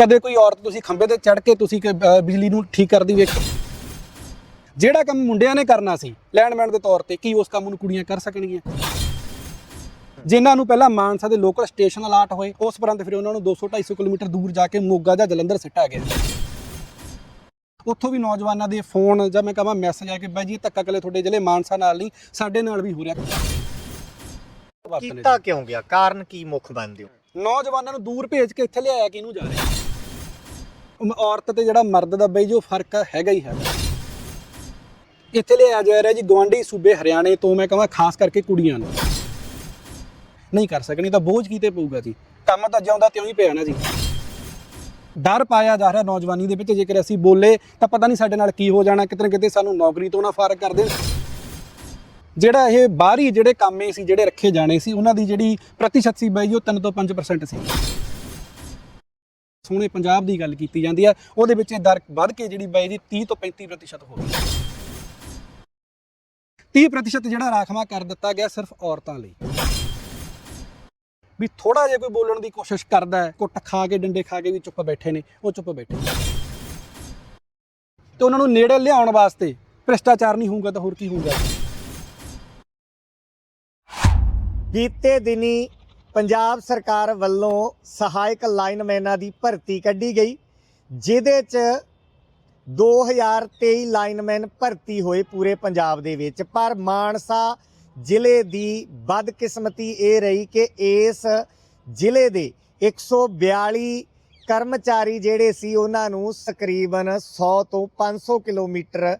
ਕਦੇ ਕੋਈ ਔਰਤ ਤੁਸੀਂ ਖੰਭੇ ਤੇ ਚੜ ਕੇ ਤੁਸੀਂ ਕਿ, ਅ, ਬਿਜਲੀ ਨੂੰ ਠੀਕ ਕਰਦੀ ਵੇਖੋ ਜਿਹੜਾ ਕੰਮ ਮੁੰਡਿਆਂ ਨੇ ਕਰਨਾ ਸੀ ਲੈਂਡਮੈਨ ਦੇ ਤੌਰ ਤੇ ਕੀ ਉਸ ਕੰਮ ਨੂੰ ਕੁੜੀਆਂ ਕਰ ਸਕਣਗੀਆਂ? ਜਿਨ੍ਹਾਂ ਨੂੰ ਪਹਿਲਾਂ ਮਾਨਸਾ ਦੇ ਲੋਕਲ ਸਟੇਸ਼ਨ ਅਲਾਟ ਹੋਏ ਉਸ ਉਪਰੰਤ ਫਿਰ ਉਹਨਾਂ ਨੂੰ 200 250 ਕਿਲੋਮੀਟਰ ਦੂਰ ਜਾ ਕੇ ਮੋਗਾ ਜਾਂ ਜਲੰਧਰ ਸਿੱਟਿਆ ਗਿਆ। ਉੱਥੋਂ ਵੀ ਨੌਜਵਾਨਾਂ ਦੇ ਫੋਨ ਜਾਂ ਮੈਂ ਕਹਾਂ ਮੈਸੇਜ ਆ ਕੇ ਬਾਈ ਜੀ ਇਹ ਧੱਕਾ ਕਲੇ ਤੁਹਾਡੇ ਜ਼ਿਲ੍ਹੇ ਮਾਨਸਾ ਨਾਲ ਨਹੀਂ ਸਾਡੇ ਨਾਲ ਵੀ ਹੋ ਰਿਹਾ। ਕੀਤਾ ਕਿਉਂ ਗਿਆ? ਕਾਰਨ ਕੀ ਮੁੱਖ ਬਣਦੇ ਹੋ? ਨੌਜਵਾਨਾਂ ਨੂੰ ਦੂਰ ਭੇਜ ਕੇ ਇੱਥੇ ਲਿਆਇਆ ਕਿਹਨੂੰ ਜਾ ਰਿਹਾ? ਔਰਤ ਤੇ ਜਿਹੜਾ ਮਰਦ ਦਾ ਬਈ ਜੋ ਫ਼ਰਕ ਹੈਗਾ ਹੀ ਹੈ ਇੱਥੇ ਲਿਆਇਆ ਜਾ ਰਿਹਾ ਜੀ ਗਵਾਂਢੀ ਸੂਬੇ ਹਰਿਆਣੇ ਤੋਂ ਮੈਂ ਕਹਾਂ ਖਾਸ ਕਰਕੇ ਕੁੜੀਆਂ ਨੂੰ। ਨਹੀਂ ਕਰ ਸਕਣੀ ਤਾਂ ਬੋਝ ਕੀਤੇ ਪਊਗਾ ਜੀ। ਕੰਮ ਤਾਂ ਜਿਉਂਦਾ ਤਿਉਂ ਹੀ ਪਿਆ ਨਾ ਜੀ। ਡਰ ਪਾਇਆ ਜਾ ਰਿਹਾ ਨੌਜਵਾਨੀ ਦੇ ਵਿੱਚ, ਜੇਕਰ ਅਸੀਂ ਬੋਲੇ ਤਾਂ ਪਤਾ ਨਹੀਂ ਸਾਡੇ ਨਾਲ ਕੀ ਹੋ ਜਾਣਾ, ਕਿਤੇ ਨਾ ਕਿਤੇ ਸਾਨੂੰ ਨੌਕਰੀ ਤੋਂ ਨਾ ਫਾਰਗ ਕਰ ਦੇਣ। ਜਿਹੜਾ ਇਹ ਬਾਹਰੀ ਜਿਹੜੇ ਕੰਮੇ ਸੀ, ਜਿਹੜੇ ਰੱਖੇ ਜਾਣੇ ਸੀ, ਉਹਨਾਂ ਦੀ ਜਿਹੜੀ ਪ੍ਰਤੀਸ਼ਤ ਸੀ ਬਾਈ ਉਹ 3 ਤੋਂ 5% ਸੀ। ਸੋਹਣੇ ਪੰਜਾਬ ਦੀ ਗੱਲ ਕੀਤੀ ਜਾਂਦੀ ਹੈ, ਉਹਦੇ ਵਿੱਚ ਇਹ ਦਰ ਵੱਧ ਕੇ ਜਿਹੜੀ ਬਾਈ ਦੀ 30 ਤੋਂ 35% ਹੋ ਗਈ। 30% ਜਿਹੜਾ ਰਾਖਵਾ ਕਰ ਦਿੱਤਾ ਗਿਆ ਸਿਰਫ ਔਰਤਾਂ ਲਈ। ਵੀ ਥੋੜਾ ਜਿਹਾ ਕੋਈ ਬੋਲਣ ਦੀ ਕੋਸ਼ਿਸ਼ ਕਰਦਾ ਹੈ, ਕੁੱਟ ਖਾ ਕੇ, ਡੰਡੇ ਖਾ ਕੇ ਵੀ ਚੁੱਪ ਬੈਠੇ ਨੇ, ਉਹ ਚੁੱਪ ਬੈਠੇ ਤੇ ਉਹਨਾਂ ਨੂੰ ਨੇੜੇ ਲਿਆਉਣ ਵਾਸਤੇ ਭ੍ਰਿਸ਼ਟਾਚਾਰ ਨਹੀਂ ਹੋਊਗਾ ਤਾਂ ਹੋਰ ਕੀ ਹੋਊਗਾ? ਬੀਤੇ ਦਿਨੀ ਪੰਜਾਬ ਸਰਕਾਰ ਵੱਲੋਂ ਸਹਾਇਕ ਲਾਈਨਮੈਨਾਂ ਦੀ ਭਰਤੀ ਕੱਢੀ ਗਈ, ਜਿਹਦੇ ਚ 2023 ਲਾਈਨਮੈਨ ਭਰਤੀ ਹੋਏ ਪੂਰੇ ਪੰਜਾਬ ਦੇ ਵਿੱਚ। ਪਰ ਮਾਨਸਾ ਜ਼ਿਲ੍ਹੇ ਦੀ ਬਦਕਿਸਮਤੀ ਇਹ ਰਹੀ ਕਿ ਇਸ ਜ਼ਿਲ੍ਹੇ ਦੇ 142 ਕਰਮਚਾਰੀ ਜਿਹੜੇ ਸੀ, ਉਹਨਾਂ ਨੂੰ ਤਕਰੀਬਨ 100 ਤੋਂ 500 ਕਿਲੋਮੀਟਰ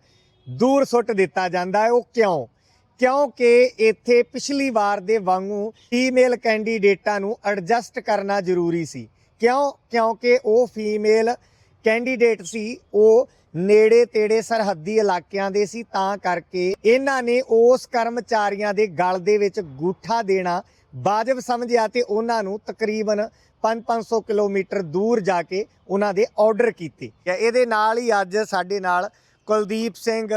ਦੂਰ ਸੁੱਟ ਦਿੱਤਾ ਜਾਂਦਾ ਹੈ। ਉਹ ਕਿਉਂ? ਕਿਉਂਕਿ ਇੱਥੇ ਪਿਛਲੀ ਵਾਰ ਦੇ ਵਾਂਗੂ ਫੀਮੇਲ ਕੈਂਡੀਡੇਟਾਂ ਨੂੰ ਐਡਜਸਟ ਕਰਨਾ ਜ਼ਰੂਰੀ ਸੀ। ਕਿਉਂ? ਕਿਉਂਕਿ ਉਹ ਫੀਮੇਲ ਕੈਂਡੀਡੇਟ ਸੀ, ਉਹ ਨੇੜੇ ਤੇੜੇ ਸਰਹੱਦੀ ਇਲਾਕਿਆਂ ਦੇ ਸੀ, ਤਾਂ ਕਰਕੇ ਇਹਨਾਂ ਨੇ ਉਸ ਕਰਮਚਾਰੀਆਂ ਦੇ ਗਲ ਦੇ ਵਿੱਚ ਗੂਠਾ ਦੇਣਾ ਵਾਜਬ ਸਮਝਿਆ ਤੇ ਉਹਨਾਂ ਨੂੰ ਤਕਰੀਬਨ 5-500 ਕਿਲੋਮੀਟਰ ਦੂਰ ਜਾ ਕੇ ਉਹਨਾਂ ਦੇ ਆਰਡਰ ਕੀਤੇ। ਇਹਦੇ ਨਾਲ ਹੀ ਅੱਜ ਸਾਡੇ ਨਾਲ ਕੁਲਦੀਪ ਸਿੰਘ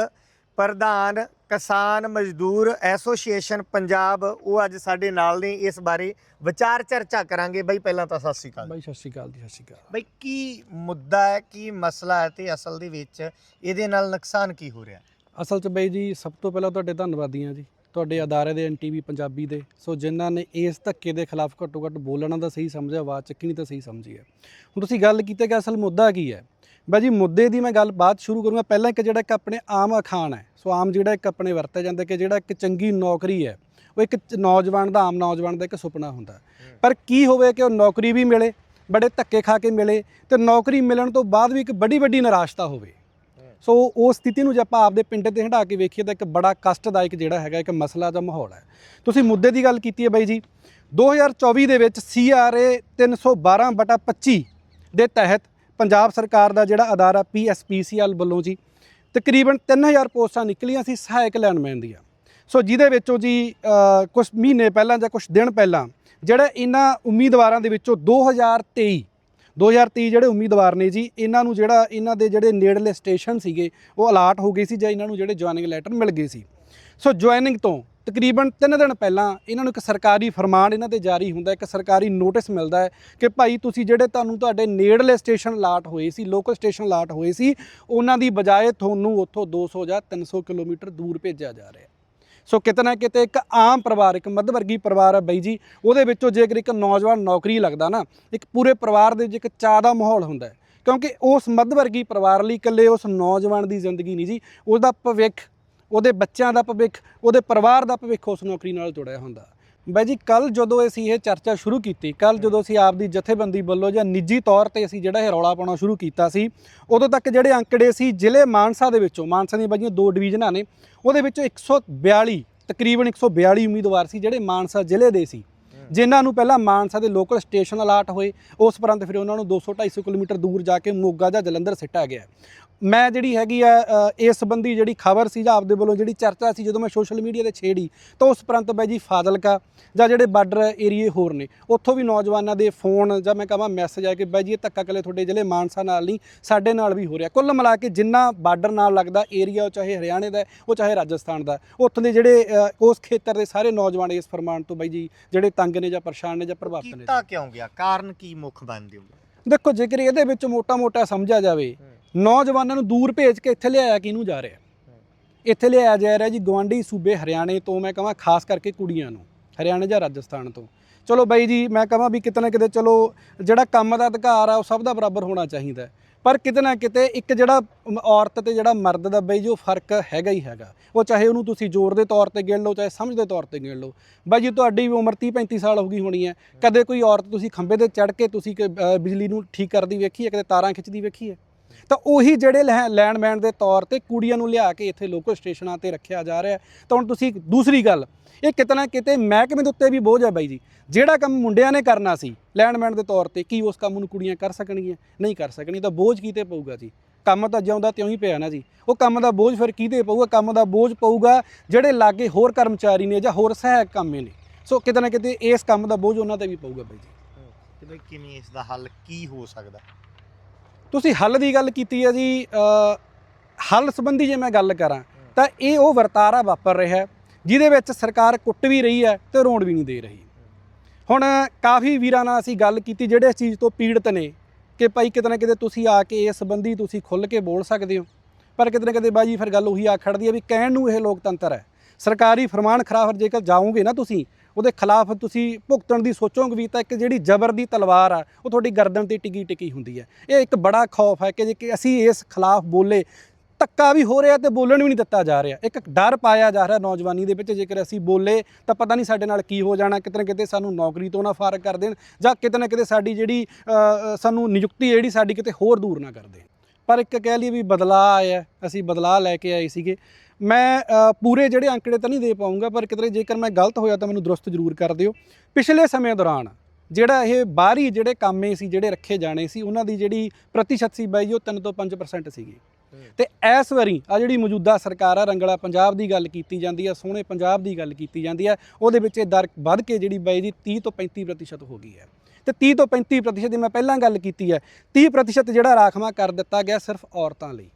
ਪ੍ਰਧਾਨ ਕਿਸਾਨ ਮਜ਼ਦੂਰ ਐਸੋਸੀਏਸ਼ਨ ਪੰਜਾਬ ਉਹ ਅੱਜ ਸਾਡੇ ਨਾਲ ਨੇ। ਇਸ ਬਾਰੇ ਵਿਚਾਰ ਚਰਚਾ ਕਰਾਂਗੇ। ਬਈ ਪਹਿਲਾਂ ਤਾਂ ਸਤਿ ਸ਼੍ਰੀ ਅਕਾਲ ਬਾਈ ਸਤਿ ਸ਼੍ਰੀ ਅਕਾਲ ਜੀ ਸਤਿ ਸ਼੍ਰੀ ਅਕਾਲ। ਬਈ ਕੀ ਮੁੱਦਾ ਹੈ ਕੀ ਮਸਲਾ ਹੈ ਤੇ ਅਸਲ ਦੇ ਵਿੱਚ ਇਹਦੇ ਨਾਲ ਨੁਕਸਾਨ ਕੀ ਹੋ ਰਿਹਾ? ਅਸਲ 'ਚ ਬਾਈ ਜੀ ਸਭ ਤੋਂ ਪਹਿਲਾਂ ਤੁਹਾਡੇ ਧੰਨਵਾਦੀ ਹਾਂ ਜੀ। ਤੁਹਾਡੇ ਅਦਾਰੇ ਦੇ ਐਨਟੀਵੀ ਪੰਜਾਬੀ ਦੇ। ਸੋ ਜਿਨ੍ਹਾਂ ਨੇ ਇਸ ਧੱਕੇ ਦੇ ਖਿਲਾਫ ਘੱਟੋ ਘੱਟ ਬੋਲਣਾ ਦਾ ਸਹੀ ਸਮਝਿਆ ਆਵਾਜ਼ ਚੱਕਣੀ ਤਾਂ ਸਹੀ ਸਮਝੀ ਹੈ। ਹੁਣ ਤੁਸੀਂ ਗੱਲ ਕੀਤੀ ਕਿ ਅਸਲ ਮੁੱਦਾ ਕੀ ਹੈ? ਬਾਈ ਜੀ ਮੁੱਦੇ ਦੀ ਮੈਂ ਗੱਲ ਬਾਅਦ ਸ਼ੁਰੂ ਕਰੂੰਗਾ। ਪਹਿਲਾਂ ਇੱਕ ਜਿਹੜਾ ਇੱਕ ਆਪਣੇ ਆਮ ਅਖਾਣ ਹੈ ਸੋ ਆਮ ਜਿਹੜਾ ਇੱਕ ਆਪਣੇ ਵਰਤਿਆ ਜਾਂਦਾ ਕਿ ਜਿਹੜਾ ਇੱਕ ਚੰਗੀ ਨੌਕਰੀ ਹੈ ਉਹ ਇੱਕ ਨੌਜਵਾਨ ਦਾ ਆਮ ਨੌਜਵਾਨ ਦਾ ਇੱਕ ਸੁਪਨਾ ਹੁੰਦਾ। ਪਰ ਕੀ ਹੋਵੇ ਕਿ ਉਹ ਨੌਕਰੀ ਵੀ ਮਿਲੇ ਬੜੇ ਧੱਕੇ ਖਾ ਕੇ ਮਿਲੇ ਤੇ ਨੌਕਰੀ ਮਿਲਣ ਤੋਂ ਬਾਅਦ ਵੀ ਇੱਕ ਵੱਡੀ ਵੱਡੀ ਨਿਰਾਸ਼ਤਾ ਹੋਵੇ। ਸੋ ਉਸ ਸਥਿਤੀ ਨੂੰ ਜੇ ਆਪਾਂ ਆਪਦੇ ਪਿੰਡ ਤੇ ਹਟਾ ਕੇ ਵੇਖੀਏ ਤਾਂ ਇੱਕ ਬੜਾ ਕਸ਼ਟਦਾਇਕ ਜਿਹੜਾ ਹੈਗਾ ਇੱਕ ਮਸਲਾ ਦਾ ਮਾਹੌਲ ਹੈ। ਤੁਸੀਂ ਮੁੱਦੇ ਦੀ ਗੱਲ ਕੀਤੀ ਹੈ ਬਾਈ ਜੀ। 2024 ਦੇ ਵਿੱਚ CRA 312 ਬਟਾ 25 ਦੇ ਤਹਿਤ ਪੰਜਾਬ ਸਰਕਾਰ ਦਾ ਜਿਹੜਾ ਅਦਾਰਾ PSPCL ਵੱਲੋਂ ਜੀ, ਤਕਰੀਬਨ 3000 ਪੋਸਟਾਂ ਨਿਕਲੀਆਂ ਸੀ ਸਹਾਇਕ ਲੈਂਡਮੈਨ ਦੀਆਂ। ਸੋ ਜਿਹਦੇ ਵਿੱਚੋਂ ਜੀ ਕੁਝ ਮਹੀਨੇ ਪਹਿਲਾਂ ਜਾਂ ਕੁਝ ਦਿਨ ਪਹਿਲਾਂ ਜਿਹੜਾ ਇਹਨਾਂ ਉਮੀਦਵਾਰਾਂ ਦੇ ਵਿੱਚੋਂ 2023 2023 ਜਿਹੜੇ ਉਮੀਦਵਾਰ ਨੇ ਜੀ, ਇਹਨਾਂ ਨੂੰ ਜਿਹੜਾ ਇਹਨਾਂ ਦੇ ਜਿਹੜੇ ਨੇੜਲੇ ਸਟੇਸ਼ਨ ਸੀਗੇ, ਉਹ ਅਲਾਟ ਹੋ ਗਏ ਸੀ ਜਾਂ ਇਹਨਾਂ ਨੂੰ ਜਿਹੜੇ ਜੁਆਇਨਿੰਗ ਲੈਟਰ ਮਿਲ ਗਏ ਸੀ। ਸੋ ਜੁਆਇਨਿੰਗ ਤੋਂ ਤਕਰੀਬਨ 3 ਦਿਨ ਪਹਿਲਾਂ ਇਹਨਾਂ ਨੂੰ ਇੱਕ ਸਰਕਾਰੀ ਫਰਮਾਨ ਇਹਨਾਂ ਤੇ ਜਾਰੀ ਹੁੰਦਾ, ਇੱਕ ਸਰਕਾਰੀ ਨੋਟਿਸ ਮਿਲਦਾ ਹੈ ਕਿ ਭਾਈ ਤੁਸੀਂ ਜਿਹੜੇ ਤੁਹਾਨੂੰ ਤੁਹਾਡੇ ਨੇੜਲੇ ਸਟੇਸ਼ਨ ਲਾਟ ਹੋਏ ਸੀ, ਲੋਕਲ ਸਟੇਸ਼ਨ ਲਾਟ ਹੋਏ ਸੀ, ਉਹਨਾਂ ਦੀ ਬਜਾਏ ਤੁਹਾਨੂੰ ਉੱਥੋਂ 200 ਜਾਂ 300 ਕਿਲੋਮੀਟਰ ਦੂਰ ਭੇਜਿਆ ਜਾ ਰਿਹਾ ਸੋ ਕਿਤੇ ਨਾ ਕਿਤੇ ਇੱਕ ਆਮ ਪਰਿਵਾਰ, ਇੱਕ ਮੱਧ ਵਰਗੀ ਪਰਿਵਾਰ ਹੈ ਬਾਈ ਜੀ, ਉਹਦੇ ਵਿੱਚੋਂ ਜੇਕਰ ਇੱਕ ਨੌਜਵਾਨ ਨੌਕਰੀ ਲੱਗਦਾ ਨਾ, ਇੱਕ ਪੂਰੇ ਪਰਿਵਾਰ ਦੇ ਵਿੱਚ ਇੱਕ ਚਾਹ ਦਾ ਮਾਹੌਲ ਹੁੰਦਾ ਕਿਉਂਕਿ ਉਸ ਮੱਧ ਵਰਗੀ ਪਰਿਵਾਰ ਲਈ ਇਕੱਲੇ ਉਸ ਨੌਜਵਾਨ ਦੀ ਜ਼ਿੰਦਗੀ ਨਹੀਂ ਜੀ ਉਹਦਾ ਭਵਿੱਖ ਉਹਦੇ ਬੱਚਿਆਂ ਦਾ ਭਵਿੱਖ, ਉਹਦੇ ਪਰਿਵਾਰ ਦਾ ਭਵਿੱਖ ਉਸ ਨੌਕਰੀ ਨਾਲ ਜੁੜਿਆ ਹੁੰਦਾ। ਬਾਈ ਜੀ ਕੱਲ ਜਦੋਂ ਅਸੀਂ ਇਹ ਚਰਚਾ ਸ਼ੁਰੂ ਕੀਤੀ ਕੱਲ ਜਦੋਂ ਅਸੀਂ ਆਪਦੀ ਜਥੇਬੰਦੀ ਵੱਲੋਂ ਜਾਂ ਨਿੱਜੀ ਤੌਰ ਤੇ ਅਸੀਂ ਜਿਹੜਾ ਇਹ ਰੌਲਾ ਪਾਉਣਾ ਸ਼ੁਰੂ ਕੀਤਾ ਸੀ, ਉਦੋਂ ਤੱਕ ਜਿਹੜੇ ਅੰਕੜੇ ਸੀ ਜ਼ਿਲ੍ਹੇ ਮਾਨਸਾ ਦੇ ਵਿੱਚੋਂ, ਮਾਨਸਾ ਦੀਆਂ ਬਾਈਆਂ ਦੋ ਡਿਵੀਜ਼ਨਾਂ ਨੇ, ਉਹਦੇ ਵਿੱਚੋਂ 142 ਤਕਰੀਬਨ 142 ਉਮੀਦਵਾਰ ਸੀ ਜਿਹੜੇ ਮਾਨਸਾ ਜ਼ਿਲ੍ਹੇ ਦੇ ਸੀ। ਜਿਨ੍ਹਾਂ ਨੂੰ ਪਹਿਲਾਂ ਮਾਨਸਾ ਦੇ ਲੋਕਲ ਸਟੇਸ਼ਨ ਅਲਾਟ ਹੋਏ, ਉਸ ਉਪਰੰਤ ਫਿਰ ਉਹਨਾਂ ਨੂੰ 200 250 ਕਿਲੋਮੀਟਰ ਦੂਰ ਜਾ ਕੇ ਮੋਗਾ ਜਾਂ ਜਲੰਧਰ ਸਿੱਟਿਆ ਗਿਆ। ਮੈਂ ਜਿਹੜੀ ਹੈਗੀ ਆ ਇਸ ਸੰਬੰਧੀ ਜਿਹੜੀ ਖਬਰ ਸੀ ਜਾਂ ਆਪਦੇ ਵੱਲੋਂ ਜਿਹੜੀ ਚਰਚਾ ਸੀ ਜਦੋਂ ਮੈਂ ਸੋਸ਼ਲ ਮੀਡੀਆ ਤੇ ਛੇੜੀ ਤਾਂ ਉਸ ਉਪਰੰਤ ਬਾਈ ਜੀ ਫਾਜ਼ਿਲਕਾ ਜਾਂ ਜਿਹੜੇ ਬਾਰਡਰ ਏਰੀਏ ਹੋਰ ਨੇ ਉੱਥੋਂ ਵੀ ਨੌਜਵਾਨਾਂ ਦੇ ਫੋਨ ਜਾਂ ਮੈਂ ਕਹਾਂ ਮੈਸੇਜ ਆ ਕਿ ਬਾਈ ਜੀ ਇਹ ਧੱਕਾ ਕਲੇ ਤੁਹਾਡੇ ਜ਼ਿਲ੍ਹੇ ਮਾਨਸਾ ਨਾਲ ਨਹੀਂ ਸਾਡੇ ਨਾਲ ਵੀ ਹੋ ਰਿਹਾ। ਕੁੱਲ ਮਿਲਾ ਕੇ ਜਿੰਨਾ ਬਾਰਡਰ ਨਾਲ ਲੱਗਦਾ ਏਰੀਆ ਉਹ ਚਾਹੇ ਹਰਿਆਣੇ ਦਾ ਉਹ ਚਾਹੇ ਰਾਜਸਥਾਨ ਦਾ ਉੱਥੋਂ ਦੇ ਜਿਹੜੇ ਉਸ ਖੇਤਰ ਦੇ ਸਾਰੇ ਨੌਜਵਾਨ ਇਸ ਫਰਮਾਨ ਤੋਂ ਬਾਈ ਜੀ ਜਿਹੜੇ ਤੰਗ ਨੇ ਜਾਂ ਪਰੇਸ਼ਾਨ ਨੇ ਜਾਂ ਪ੍ਰਭਾਵਿਤ ਨੇ। ਕੀਤਾ ਕਿਉਂ ਗਿਆ? ਕਾਰਨ ਕੀ ਮੁੱਖ ਬਣਦੇ ਹੋ ਦੇਖੋ ਜੇਕਰ ਇਹਦੇ ਵਿੱਚ ਮੋਟਾ-ਮੋਟਾ ਸਮਝਿਆ ਜਾਵੇ ਨੌਜਵਾਨਾਂ ਨੂੰ ਦੂਰ ਭੇਜ ਕੇ ਇੱਥੇ ਲਿਆਇਆ ਕਿਹਨੂੰ ਜਾ ਰਿਹਾ। ਇੱਥੇ ਲਿਆਇਆ ਜਾ ਰਿਹਾ ਜੀ ਗਵਾਂਢੀ ਸੂਬੇ ਹਰਿਆਣੇ ਤੋਂ, ਮੈਂ ਕਹਾਂ ਖਾਸ ਕਰਕੇ ਕੁੜੀਆਂ ਨੂੰ, ਹਰਿਆਣੇ ਜਾਂ ਰਾਜਸਥਾਨ ਤੋਂ। ਚਲੋ ਬਾਈ ਜੀ, ਮੈਂ ਕਹਾਂ ਵੀ ਕਿਤੇ ਨਾ ਕਿਤੇ ਚਲੋ ਜਿਹੜਾ ਕੰਮ ਦਾ ਅਧਿਕਾਰ ਆ, ਉਹ ਸਭ ਦਾ ਬਰਾਬਰ ਹੋਣਾ ਚਾਹੀਦਾ। ਪਰ ਕਿਤੇ ਨਾ ਕਿਤੇ ਇੱਕ ਜਿਹੜਾ ਔਰਤ ਤੇ ਜਿਹੜਾ ਮਰਦ ਦਾ ਬਈ ਜੋ ਫ਼ਰਕ ਹੈਗਾ ਹੀ ਹੈਗਾ। ਉਹ ਚਾਹੇ ਉਹਨੂੰ ਤੁਸੀਂ ਜ਼ੋਰ ਦੇ ਤੌਰ ਤੇ ਗਿਣ ਲਓ, ਚਾਹੇ ਸਮਝ ਦੇ ਤੌਰ ਤੇ ਗਿਣ ਲਓ। ਬਾਈ ਜੀ, ਤੁਹਾਡੀ ਵੀ ਉਮਰ 30 35 ਸਾਲ ਹੋ ਗਈ ਹੋਣੀ ਹੈ। ਕਦੇ ਕੋਈ ਔਰਤ ਤੁਸੀਂ ਖੰਭੇ ਤੇ ਚੜ੍ਹ ਕੇ ਤੁਸੀਂ ਕ- ਬਿਜਲੀ ਨੂੰ ਠੀਕ ਕਰਦੀ ਵੇਖੀ ਹੈ, ਕਦੇ ਤਾਰਾਂ ਖਿੱਚਦੀ ਵੇਖੀ ਹੈ? ਤਾਂ ਉਹੀ ਜਿਹੜੇ ਲੈਂ- ਲੈਂਡਮੈਨ ਦੇ ਤੌਰ ਤੇ ਕੁੜੀਆਂ ਨੂੰ ਲਿਆ ਕੇ ਇੱਥੇ ਲੋਕਲ ਸਟੇਸ਼ਨਾਂ ਤੇ ਰੱਖਿਆ ਜਾ ਰਿਹਾ ਤਾਂ ਹੁਣ ਤੁਸੀਂ ਦੂਸਰੀ ਗੱਲ, ਇਹ ਕਿਤੇ ਨਾ ਕਿਤੇ ਮਹਿਕਮੇ ਦੇ ਉੱਤੇ ਵੀ ਬੋਝ ਹੈ ਬਾਈ ਜੀ। ਜਿਹੜਾ ਕੰਮ ਮੁੰਡਿਆਂ ਨੇ ਕਰਨਾ ਸੀ, ਲੈਂਡਮੈਨ ਦੇ ਤੌਰ ਤੇ, ਕੀ ਉਸ ਕੰਮ ਨੂੰ ਕੁੜੀਆਂ ਕਰ ਸਕਣਗੀਆਂ? ਨਹੀਂ ਕਰ ਸਕਣਗੀਆਂ, ਤਾਂ ਬੋਝ ਕੀਤੇ ਪਊਗਾ ਜੀ? ਕੰਮ ਤਾਂ ਜਿਉਂਦਾ ਤਿਉਂ ਹੀ ਪਿਆ ਨਾ ਜੀ। ਉਹ ਕੰਮ ਦਾ ਬੋਝ ਫਿਰ ਕਿਹਦੇ ਪਊਗਾ? ਕੰਮ ਦਾ ਬੋਝ ਪਊਗਾ ਜਿਹੜੇ ਲਾਗੇ ਹੋਰ ਕਰਮਚਾਰੀ ਨੇ ਜਾਂ ਹੋਰ ਸਹਾਇਕ ਕੰਮੇ ਨੇ। ਸੋ ਕਿਤੇ ਨਾ ਕਿਤੇ ਇਸ ਕੰਮ ਦਾ ਬੋਝ ਉਹਨਾਂ ਤੇ ਵੀ ਪਊਗਾ ਬਾਈ ਜੀ। ਕਿਵੇਂ ਇਸ ਦਾ ਹੱਲ ਕੀ ਹੋ ਸਕਦਾ? ਤੁਸੀਂ ਹੱਲ ਦੀ ਗੱਲ ਕੀਤੀ ਹੈ ਜੀ ਹੱਲ ਸੰਬੰਧੀ ਜੇ ਮੈਂ ਗੱਲ ਕਰਾਂ, ਤਾਂ ਇਹ ਉਹ ਵਰਤਾਰਾ ਵਾਪਰ ਰਿਹਾ ਜਿਹਦੇ ਵਿੱਚ ਸਰਕਾਰ ਕੁੱਟ ਵੀ ਰਹੀ ਹੈ ਤੇ ਰੋਣ ਵੀ ਨਹੀਂ ਦੇ ਰਹੀ। ਹੁਣ ਕਾਫੀ ਵੀਰਾਂ ਨਾਲ ਅਸੀਂ ਗੱਲ ਕੀਤੀ ਜਿਹੜੇ ਇਸ ਚੀਜ਼ ਤੋਂ ਪੀੜਤ ਨੇ ਕਿ ਭਾਈ ਕਿਤੇ ਨਾ ਕਿਤੇ ਤੁਸੀਂ ਆ ਕੇ ਇਸ ਸੰਬੰਧੀ ਤੁਸੀਂ ਖੁੱਲ੍ਹ ਕੇ ਬੋਲ ਸਕਦੇ ਹੋ, ਪਰ ਕਿਤੇ ਨਾ ਕਿਤੇ ਬਾਜੀ ਫਿਰ ਗੱਲ ਉਹੀ ਆ ਖੜਦੀ ਹੈ ਵੀ ਕਹਿਣ ਨੂੰ ਇਹ ਲੋਕਤੰਤਰ ਹੈ। ਸਰਕਾਰੀ ਫਰਮਾਨ ਖਿਲਾਫ ਜੇਕਰ ਜਾਓਗੇ ਨਾ ਤੁਸੀਂ ਉਹਦੇ ਖਿਲਾਫ ਤੁਸੀਂ ਭੁਗਤਣ ਦੀ ਸੋਚੋਗੇ ਵੀ ਤਾਂ ਇੱਕ ਜਿਹੜੀ ਜ਼ਬਰ ਦੀ ਤਲਵਾਰ ਆ, ਉਹ ਤੁਹਾਡੀ ਗਰਦਨ ਤੇ ਟਿਕੀ ਟਿਕੀ ਹੁੰਦੀ ਹੈ। ਇਹ ਇੱਕ ਬੜਾ ਖੌਫ ਹੈ ਕਿ ਜੇ ਕਿ ਅਸੀਂ ਇਸ ਖਿਲਾਫ ਬੋਲੇ, ਧੱਕਾ ਵੀ ਹੋ ਰਿਹਾ ਤੇ ਬੋਲਣ ਵੀ ਨਹੀਂ ਦਿੱਤਾ ਜਾ ਰਿਹਾ। ਇੱਕ ਡਰ ਪਾਇਆ ਜਾ ਰਿਹਾ ਨੌਜਵਾਨੀ ਦੇ ਵਿੱਚ, ਜੇਕਰ ਅਸੀਂ ਬੋਲੇ ਤਾਂ ਪਤਾ ਨਹੀਂ ਸਾਡੇ ਨਾਲ ਕੀ ਹੋ ਜਾਣਾ, ਕਿਤੇ ਨਾ ਕਿਤੇ ਸਾਨੂੰ ਨੌਕਰੀ ਤੋਂ ਨਾ ਫਾਰਗ ਕਰ ਦੇਣ ਜਾਂ ਕਿਤੇ ਨਾ ਕਿਤੇ ਸਾਡੀ ਜਿਹੜੀ ਸਾਨੂੰ ਨਿਯੁਕਤੀ ਜਿਹੜੀ ਸਾਡੀ ਕਿਤੇ ਹੋਰ ਦੂਰ ਨਾ ਕਰ ਦੇਣ। ਪਰ ਇੱਕ ਕਹਿ ਲਈਏ ਵੀ ਬਦਲਾਅ ਆਇਆ, ਅਸੀਂ ਬਦਲਾਅ ਲੈ ਕੇ ਆਏ ਸੀਗੇ। ਮੈਂ ਪੂਰੇ ਜਿਹੜੇ ਅੰਕੜੇ ਤਾਂ ਨਹੀਂ ਦੇ ਪਾਉਂਗਾ ਪਰ ਕਿਤੇ ਜੇਕਰ ਮੈਂ ਗਲਤ ਹੋਇਆ ਤਾਂ ਮੈਨੂੰ ਦਰੁਸਤ ਜ਼ਰੂਰ ਕਰ ਦਿਓ। ਪਿਛਲੇ ਸਮੇਂ ਦੌਰਾਨ ਜਿਹੜਾ ਇਹ ਬਾਹਰੀ ਜਿਹੜੇ ਕੰਮੇ ਸੀ ਜਿਹੜੇ ਰੱਖੇ ਜਾਣੇ ਸੀ ਉਹਨਾਂ ਦੀ ਜਿਹੜੀ ਪ੍ਰਤੀਸ਼ਤ ਸੀ ਬਾਈ ਜੀ, ਉਹ 3 ਤੋਂ 5% ਸੀਗੀ। ਤੇ ਇਸ ਵਾਰੀ ਆ ਜਿਹੜੀ ਮੌਜੂਦਾ ਸਰਕਾਰ ਆ ਰੰਗਲਾ ਪੰਜਾਬ ਦੀ ਗੱਲ ਕੀਤੀ ਜਾਂਦੀ ਆ ਸੋਹਣੇ ਪੰਜਾਬ ਦੀ ਗੱਲ ਕੀਤੀ ਜਾਂਦੀ ਆ ਉਹਦੇ ਵਿੱਚ ਇਹ ਦਰ ਵੱਧ ਕੇ ਜਿਹੜੀ ਬਾਈ ਜੀ 30 ਤੋਂ 35% ਹੋ ਗਈ ਹੈ। ਤੇ 30 ਤੋਂ 35% ਦੀ ਮੈਂ ਪਹਿਲਾਂ ਗੱਲ ਕੀਤੀ ਹੈ 30% ਜਿਹੜਾ ਰਾਖਵਾਂ ਕਰ ਦਿੱਤਾ ਗਿਆ ਸਿਰਫ ਔਰਤਾਂ ਲਈ।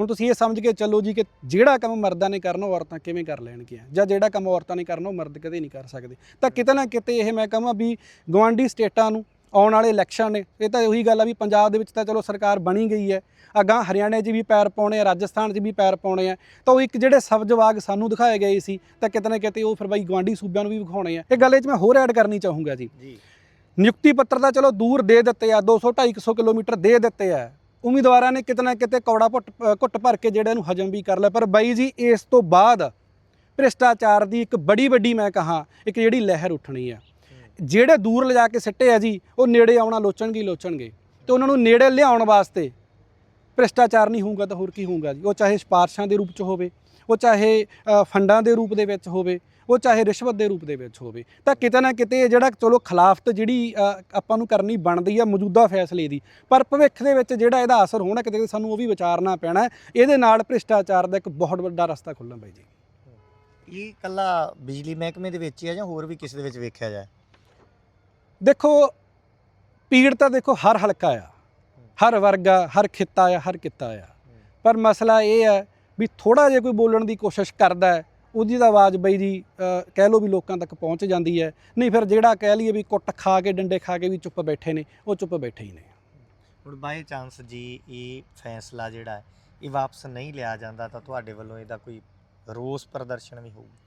ਹੁਣ ਤੁਸੀਂ ਇਹ ਸਮਝ ਕੇ ਚੱਲੋ ਜੀ ਕਿ ਜਿਹੜਾ ਕੰਮ ਮਰਦਾਂ ਨੇ ਕਰਨਾ ਔਰਤਾਂ ਕਿਵੇਂ ਕਰ ਲੈਣਗੀਆਂ? ਜਾਂ ਜਿਹੜਾ ਕੰਮ ਔਰਤਾਂ ਨੇ ਕਰਨਾ ਉਹ ਮਰਦ ਕਦੇ ਨਹੀਂ ਕਰ ਸਕਦੇ। ਤਾਂ ਕਿਤੇ ਨਾ ਕਿਤੇ ਇਹ ਮੈਂ ਕਹਾਂ ਵੀ ਗਵਾਂਢੀ ਸਟੇਟਾਂ ਨੂੰ ਆਉਣ ਵਾਲੇ ਇਲੈਕਸ਼ਨ ਨੇ ਇਹ ਤਾਂ ਉਹੀ ਗੱਲ ਆ ਵੀ ਪੰਜਾਬ ਦੇ ਵਿੱਚ ਤਾਂ ਚਲੋ ਸਰਕਾਰ ਬਣੀ ਗਈ ਹੈ। ਅਗਾਂਹ ਹਰਿਆਣੇ 'ਚ ਵੀ ਪੈਰ ਪਾਉਣੇ ਆ ਰਾਜਸਥਾਨ 'ਚ ਵੀ ਪੈਰ ਪਾਉਣੇ ਆ। ਤਾਂ ਉਹ ਇੱਕ ਜਿਹੜੇ ਸਬਜ਼ ਬਾਗ ਸਾਨੂੰ ਦਿਖਾਏ ਗਏ ਸੀ ਤਾਂ ਕਿਤੇ ਨਾ ਕਿਤੇ ਉਹ ਫਿਰ ਬਾਈ ਗਵਾਂਢੀ ਸੂਬਿਆਂ ਨੂੰ ਵੀ ਵਿਖਾਉਣੇ ਆ। ਇਹ ਗੱਲ 'ਚ ਮੈਂ ਹੋਰ ਐਡ ਕਰਨੀ ਚਾਹੂੰਗਾ ਜੀ। ਜੀ। ਨਿਯੁਕਤੀ ਪੱਤਰ ਤਾਂ ਚਲੋ ਦੂਰ ਦੇ ਦਿੱਤੇ ਆ 200 250 ਕਿਲੋਮੀਟਰ ਦੇ ਦਿੱਤੇ ਆ। ਉਮੀਦਵਾਰਾਂ ਨੇ ਕਿਤੇ ਨਾ ਕਿਤੇ ਕੌੜਾ ਪੁੱਟ ਘੁੱਟ ਭਰ ਕੇ ਜਿਹੜਾ ਇਹਨੂੰ ਹਜਮ ਵੀ ਕਰ ਲਿਆ। ਪਰ ਬਾਈ ਜੀ, ਇਸ ਤੋਂ ਬਾਅਦ ਭ੍ਰਿਸ਼ਟਾਚਾਰ ਦੀ ਇੱਕ ਬੜੀ ਵੱਡੀ ਮੈਂ ਕਹਾਂ, ਇੱਕ ਜਿਹੜੀ ਲਹਿਰ ਉੱਠਣੀ ਆ। ਜਿਹੜੇ ਦੂਰ ਲਿਜਾ ਕੇ ਸਿੱਟੇ ਆ ਜੀ, ਉਹ ਨੇੜੇ ਆਉਣਾ ਲੋਚਣਗੇ ਲੋਚਣਗੇ। ਤੇ ਉਹਨਾਂ ਨੂੰ ਨੇੜੇ ਲਿਆਉਣ ਵਾਸਤੇ ਭ੍ਰਿਸ਼ਟਾਚਾਰ ਨਹੀਂ ਹੋਊਗਾ ਤਾਂ ਹੋਰ ਕੀ ਹੋਊਗਾ ਜੀ? ਉਹ ਚਾਹੇ ਸਿਫਾਰਸ਼ਾਂ ਦੇ ਰੂਪ 'ਚ ਹੋਵੇ, ਉਹ ਚਾਹੇ ਫੰਡਾਂ ਦੇ ਰੂਪ ਦੇ ਵਿੱਚ ਹੋਵੇ ਉਹ ਚਾਹੇ ਰਿਸ਼ਵਤ ਦੇ ਰੂਪ ਦੇ ਵਿੱਚ ਹੋਵੇ। ਤਾਂ ਕਿਤੇ ਨਾ ਕਿਤੇ ਇਹ ਜਿਹੜਾ ਚਲੋ ਖਿਲਾਫਤ ਜਿਹੜੀ ਆਪਾਂ ਨੂੰ ਕਰਨੀ ਬਣਦੀ ਆ ਮੌਜੂਦਾ ਫੈਸਲੇ ਦੀ। ਪਰ ਭਵਿੱਖ ਦੇ ਵਿੱਚ ਜਿਹੜਾ ਇਹਦਾ ਅਸਰ ਹੋਣਾ ਕਿਤੇ ਸਾਨੂੰ ਉਹ ਵੀ ਵਿਚਾਰਨਾ ਪੈਣਾ। ਇਹਦੇ ਨਾਲ ਭ੍ਰਿਸ਼ਟਾਚਾਰ ਦਾ ਇੱਕ ਬਹੁਤ ਵੱਡਾ ਰਸਤਾ ਖੁੱਲ੍ਹਣਾ ਬਾਈ ਜੀ। ਇਹ ਕੱਲਾ ਬਿਜਲੀ ਮਹਿਕਮੇ ਦੇ ਵਿੱਚ ਹੀ ਆ ਜਾਂ ਹੋਰ ਵੀ ਕਿਸੇ ਦੇ ਵਿੱਚ ਵੇਖਿਆ ਜਾਏ? ਦੇਖੋ ਪੀੜ ਤਾਂ ਦੇਖੋ ਹਰ ਹਲਕਾ ਆ। ਹਰ ਵਰਗ ਆ ਹਰ ਖਿੱਤਾ ਆ ਹਰ ਕਿੱਤਾ ਆ। ਪਰ ਮਸਲਾ ਇਹ ਹੈ ਵੀ ਥੋੜਾ ਜਿਹਾ ਕੋਈ ਬੋਲਣ ਦੀ ਕੋਸ਼ਿਸ਼ ਕਰਦਾ ਹੈ ਉਹਦੀ ਤਾਂ ਆਵਾਜ਼ ਬਈ ਜੀ ਕਹਿ ਲੋ ਵੀ ਲੋਕਾਂ ਤੱਕ ਪਹੁੰਚ ਜਾਂਦੀ ਹੈ। ਨਹੀਂ ਫਿਰ ਜਿਹੜਾ ਕਹਿ ਲਈਏ ਵੀ ਕੁੱਟ ਖਾ ਕੇ ਡੰਡੇ ਖਾ ਕੇ ਵੀ ਚੁੱਪ ਬੈਠੇ ਨੇ ਉਹ ਚੁੱਪ ਬੈਠੇ ਹੀ ਨੇ। ਹੁਣ ਬਾਈ ਚਾਂਸ ਜੀ ਇਹ ਫੈਸਲਾ ਜਿਹੜਾ ਇਹ ਵਾਪਸ ਨਹੀਂ ਲਿਆ ਜਾਂਦਾ ਤਾਂ ਤੁਹਾਡੇ ਵੱਲੋਂ ਇਹਦਾ ਕੋਈ ਰੋਸ ਪ੍ਰਦਰਸ਼ਨ ਵੀ ਹੋਊਗਾ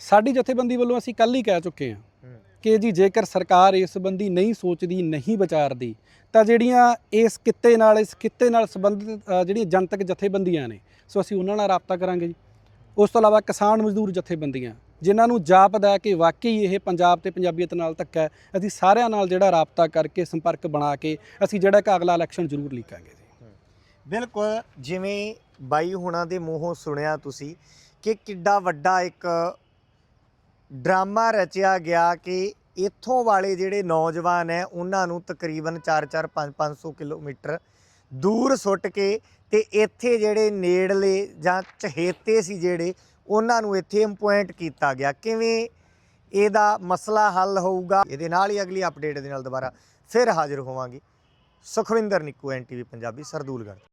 ਸਾਡੀ ਜਥੇਬੰਦੀ ਵੱਲੋਂ ਅਸੀਂ ਕੱਲ ਹੀ ਕਹਿ ਚੁੱਕੇ ਹਾਂ ਕਿ ਜੀ ਜੇਕਰ ਸਰਕਾਰ ਇਸ ਸੰਬੰਧੀ ਨਹੀਂ ਸੋਚਦੀ ਨਹੀਂ ਵਿਚਾਰਦੀ ਤਾਂ ਜਿਹੜੀਆਂ ਇਸ ਕਿੱਤੇ ਨਾਲ ਇਸ ਕਿੱਤੇ ਨਾਲ ਸੰਬੰਧਿਤ ਜਿਹੜੀਆਂ ਜਨਤਕ ਜਥੇਬੰਦੀਆਂ ਨੇ ਸੋ ਅਸੀਂ ਉਹਨਾਂ ਨਾਲ ਰਾਬਤਾ ਕਰਾਂਗੇ ਜੀ। ਉਸ ਤੋਂ ਇਲਾਵਾ ਕਿਸਾਨ ਮਜ਼ਦੂਰ ਜਥੇਬੰਦੀਆਂ, ਜਿਨ੍ਹਾਂ ਨੂੰ ਜਾਪਦਾ ਹੈ ਕਿ ਵਾਕਈ ਇਹ ਪੰਜਾਬ ਤੇ ਪੰਜਾਬੀਅਤ ਨਾਲ ਧੱਕਾ ਹੈ, ਅਸੀਂ ਸਾਰਿਆਂ ਨਾਲ ਜਿਹੜਾ ਰਾਬਤਾ ਕਰਕੇ ਸੰਪਰਕ ਬਣਾ ਕੇ ਅਸੀਂ ਜਿਹੜਾ ਕਿ ਅਗਲਾ ਇਲੈਕਸ਼ਨ ਜ਼ਰੂਰ ਲੀਕਾਂਗੇ ਜੀ। ਬਿਲਕੁਲ, ਜਿਵੇਂ ਬਾਈ ਹੁਣਾਂ ਦੇ ਮੂੰਹੋਂ ਸੁਣਿਆ ਤੁਸੀਂ ਕਿ ਕਿੱਡਾ ਵੱਡਾ ਇੱਕ ਡਰਾਮਾ ਰਚਿਆ ਗਿਆ ਕਿ ਇੱਥੋਂ ਵਾਲੇ ਜਿਹੜੇ ਨੌਜਵਾਨ ਹੈ, ਉਹਨਾਂ ਨੂੰ ਤਕਰੀਬਨ 4-4 5-500 ਕਿਲੋਮੀਟਰ ਦੂਰ ਸੁੱਟ ਕੇ ਤੇ ਇੱਥੇ ਜਿਹੜੇ ਨੇੜਲੇ ਜਾਂ ਚਹੇਤੇ ਸੀ ਜਿਹੜੇ, ਉਹਨਾਂ ਨੂੰ ਇੱਥੇ ਇੰਪੁਆਇੰਟ ਕੀਤਾ ਗਿਆ। ਕਿਵੇਂ ਇਹਦਾ ਮਸਲਾ ਹੱਲ ਹੋਊਗਾ? ਇਹਦੇ ਨਾਲ ਹੀ ਅਗਲੀ ਅਪਡੇਟ ਦੇ ਨਾਲ ਦੁਬਾਰਾ ਫਿਰ ਹਾਜ਼ਰ ਹੋਵਾਂਗੇ। ਸੁਖਵਿੰਦਰ ਨਿੱਕੂ ਐਨਟੀਵੀ ਪੰਜਾਬੀ, ਸਰਦੂਲਗੜ੍ਹ।